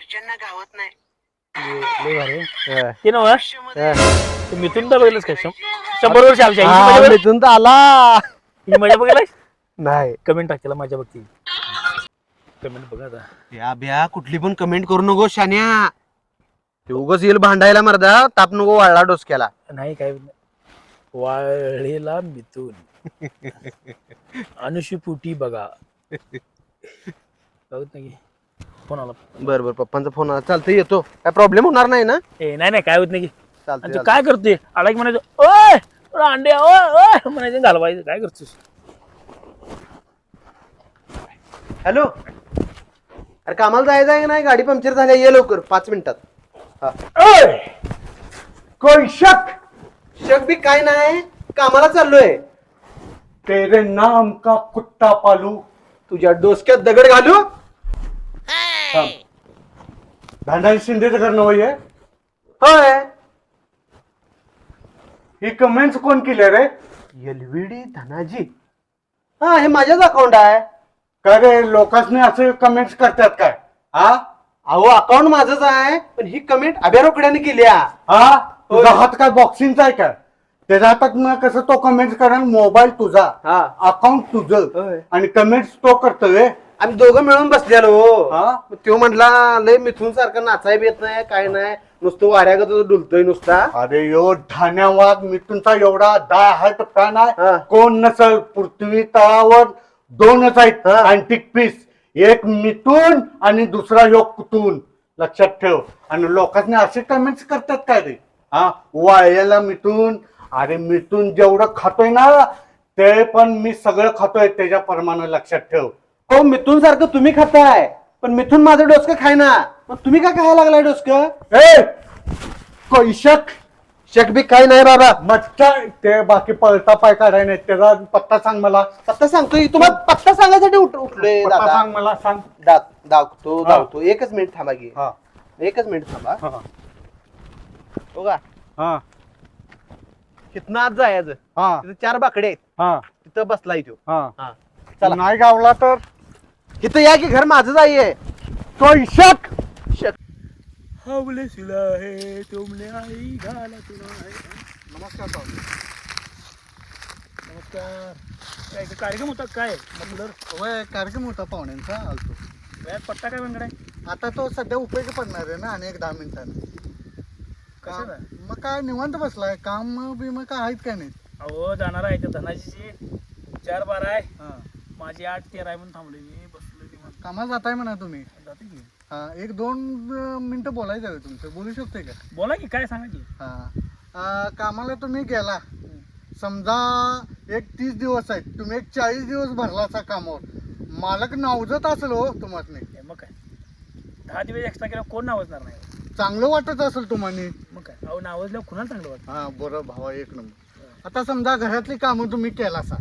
घरच्यांना गावत नाही. लय भारी. आहे. हा. ते नव आयुष्यामध्ये तू मिथून तर बघितलंस का? शं- शंभर वर्ष आमच्या ही मिथून तर आला. ही मजा बघितलास? नाही. कमेंट टाक त्याला माझ्या बघती कमेंट बघा आता. या ब्या कुठली पण कमेंट करू नको शान्या. ते उगाच येईल भांडायला मर्दा. ताप नको वाळला डोसक्याला. नाही काय वाळलेला मिथून. अनुषपुटी बघा. बघत नाही. फोन आला. बर बर पप्पांचा फोन आला. चालतंय येतो. काय प्रॉब्लेम होणार नाही ना? ए नाही नाही काय होत नाही की. आणि चालतंय. तू काय करते आला की म्हणायचं ओय अंडे ओय ओय. म्हणायचं घालवायचं काय करतोस? हॅलो? अरे कामाला जायचं आहे का नाही? गाडी पंक्चर झाली आहे, ये लवकर पाच मिनिटात. हा. ओय! कोई शक! शक बी काय नाही. कामाला चाललोय. तेरे नाम का कुत्ता पालू? तुझ्या डोसक्यात दगड घालू? भांडारी शिंदेचं करणं वय होय. ही कमेंट्स कोण केले रे? एलव्हीडी धनाजी. हा हे माझ्याच अकाउंट आहे. का रे लोकांनी असे कमेंट्स करतात काय? हा? अहो अकाउंट माझंच आहे पण ही कमेंट अभ्या रोकड्याने केली आहे. हा तुझा हात काय बॉक्सिंगचा आहे का त्याच्या हातात मग कसं तो कमेंट्स करा मोबाईल तुझा. हा. अकाउंट तुझं. होय. आणि कमेंट्स तो करतोय. आम्ही दोघं मिळून बसलेलो. हा? मग तो म्हटला लय मिथून सारखं नाचाय बी येत नाही काय नाही. नुसतं वाऱ्यागत डुलतोय नुसता. अरे यो ठाण्यावाद मी तुमचा एवढा दाय हार्ट फॅन हा. आहे कोण नसल? पृथ्वी तळावर दोनच आहेत. हा. अँटिक पीस एक मिथून आणि दुसरा योग कुतून. लक्षात ठेव. आणि लोकांनी असे कमेंट्स करतात काय रे? हा? वाळलेला मिथून. अरे मिथून जेवढं खातोय ना ते पण मी सगळं खातोय. त्याच्या प्रमाणे लक्षात ठेव. हो मिथून सारखं तुम्ही खाताय. पण मिथून माझं डोसकं खाय ना मग तुम्ही का खायला लागलाय डोसकं? ए! कैशक शक बी काय नाही बाबा. मच्छा ते बाकी पळता पाय काढाय नाही त्याचा पत्ता सांग मला. पत्ता सांगतोय. तुम्हाला पत्ता सांगायसाठी उठ उठलोय पत्ता दादा. सांग मला सांग. दात दाखतो हा. दाखतो एकच मिनिट थांबा की. हा. एकच मिनिट थांबा. हा. हो. का हा तिथनं आज. जायचं हा. तिथं चार बाकडे आहेत. हा. तिथं बसला इथं हा. हा. चला. नाही गावला तर? इथं या की घर माझंच आहे तो शक. शक. हवले सिला है तुमने आई घाला तुला. नमस्कार नमस्कार. काय का कार्यक्रम होता काय? मतलब होय कार्यक्रम होता पाहुण्यांचा आलतो. गळ्यात पट्टा काय आहे? आता तो सध्या उपयोगी पडणार आहे ना आणि एक दहा मिनिटांनी. कशाला? काम- मग काय निवांत बसलाय काम बिम काय आहेत का नाही अहो जाणार आहे त्या धनाजीची. चार बारा आहे. हा. माझी आठ तेरा आहे म्हणून थांबले मी. निवांत. कामाला जाताय म्हणा तुम्ही. जाते की. हा एक दोन मिनिटं बोलायचं आहे तुमचं. बोलू शकते का? बोला की काय सांगा की हा कामाला तुम्ही गेला. समजा एक तीस दिवस आहेत. तुम्ही एक चाळीस दिवस भरलाचा कामावर. मालक नावजत असेल हो तुम्हाला हे मग काय? दहा दिवस एक्स्ट्रा केल्यावर कोण नावजणार नाही? चांगलं वाटत असेल तुम्हाला मग काय? अहो नावजल्यावर कुणाला चांगलं वाटतं? हा बरं भावा एक नंबर. आता समजा घरातली कामं तुम्ही केला सा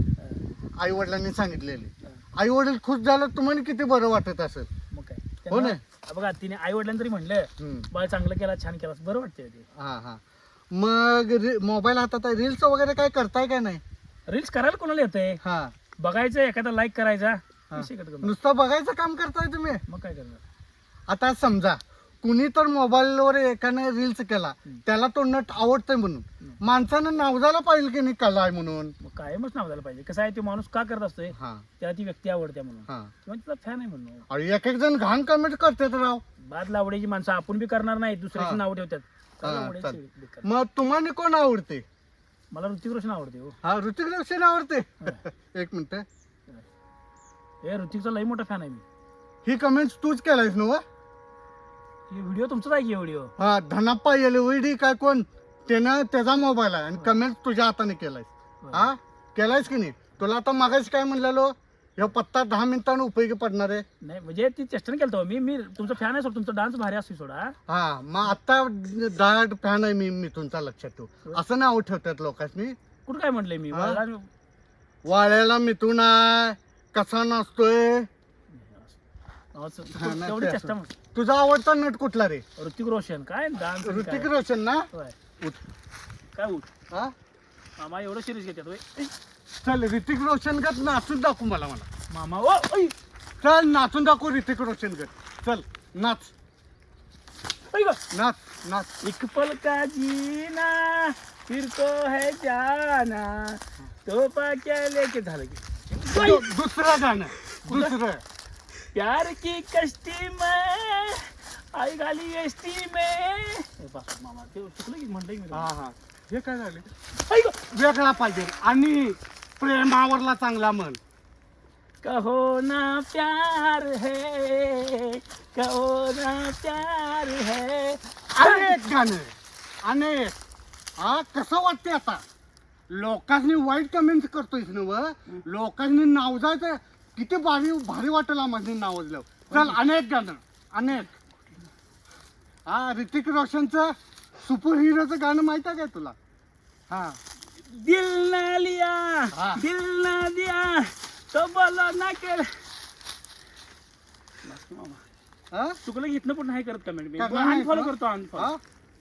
आई वडिलांनी सांगितलेली. आई वडील खुश झालं तुम्हाला किती बरं वाटत असेल? मग काय? हो ना? बघा तिने आई वडिलांनी तरी म्हणलं. बाळ चांगलं केला छान केला बरं वाटतंय ते. हा हा. मग मोबाईल हातात आहे. रील्स वगैरे काय करताय का नाही? रील्स करायला कोणाला येतंय? हा. बघायचं एखादा लाईक करायचा. विषय कट करणार. नुसतं बघायचं काम करताय तुम्ही? मग काय करणार? आता समजा कुणी तर मोबाईलवर एकाने रील्स केला त्याला तो नट आवडतोय म्हणून. माणसानं नावजायला पाहिजे की नाही कला आहे म्हणून. मग कायमच नाव झालं पाहिजे. कसं आहे ते माणूस का करत असतोय? हा. त्याला ती व्यक्ती आवडते म्हणून. हा. किंवा तिचा फॅन आहे म्हणून. अरे एक एक जण घाण कमेंट करतात राव. बाद लावड्याची माणसं आपण बी करणार नाही दुसऱ्याची हा. नाव ठेवतात. का हा, लावड्याची चालेल. बेकार. मग तुम्हाला कोण आवडते? मला ऋतिक रोशन आवडते हो. हा ऋतिक रोशन आवडते. एक मिनिट. हे ऋतिकचा लई मोठा फॅन आहे मी. ही कमेंट तूच केलायस ना? हे? व्हिडिओ तुमचाच आहे की व्हिडिओ हा? धनाप्पा एलईडी काय कोण? त्यानं त्याचा मोबाईल आहे आणि कमेंट तुझ्या हाताने केलायस हा? केलायस की नाही? तुला आता मागाशी काय म्हणलेलो? ह्यो पत्ता दहा मिनिटांनी उपयोगी पडणार आहे. नाही म्हणजे ती चेष्टन केलं मी. मी तुमचा फॅन आहे सोड तुमचा डान्स भारी असतो सोडा हा. मग आता दाट फॅन आहे मी मी तुमचा लक्षात ठेवू. असं नाव ठेवतात लोकांनी. कुठं काय म्हटलंय मी? हा? वाळ्याला मिथून आहे. कसा नसतोय? असं- हा, नाही तेवढी ते चेष्टा असं. मग. तुझा आवडता नट कुठला रे? ऋतिक रोशन काय डान्स ऋतिक रोशन ना? उठ. काय उठ? हा? मामा एवढं सिरियस घेतात होय. चल ऋतिक रोशन गत नाचून दाखवू मला मला. मामा ओ ऐ. चल नाचून दाखवू ऋतिक रोशन गत. चल नाच. नाच नाच. एक पल का जीना फिर तो है जाना. तो पा क्या लेके झालं की. दु- दुसरं गाणं. दुसरं. प्यार की कश्ती में आई गाली एसटी में। मामा ते चुकलं की म्हणलं की मी हा हा. हे काय झाले? ऐक वेगळा पाहिजे. आणि प्रेमावरला चांगला म्हण. कहो ना प्यार है कहो ना प्यार है। अनेक गाणं अनेक. हा कसं वाटते आता? लोकांनी वाईट कमेंट करतोय ना व? लोकांनी नाव जायचं किती भारी भारी वाटेल आम्हाला नावजलं चल अनेक गाणं अनेक. हा ऋतिक रोशनचं सुपर हिरोचं गाणं माहीत आहे का तुला? हा. दिल ना लिया हाँ. दिल ना दिया तो बोला ना केलं. बस मामा हा? चुकलं की इथनं पण नाही करत कमेंट मी करणार अनफॉलो? करतो हा? अनफॉलो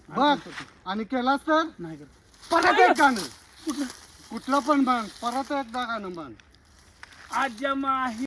बघ आणि केलास तर? नाही करत. परत एक गाणं. कुठलं? पण म्हण परत एकदा गाणं म्हण आज माही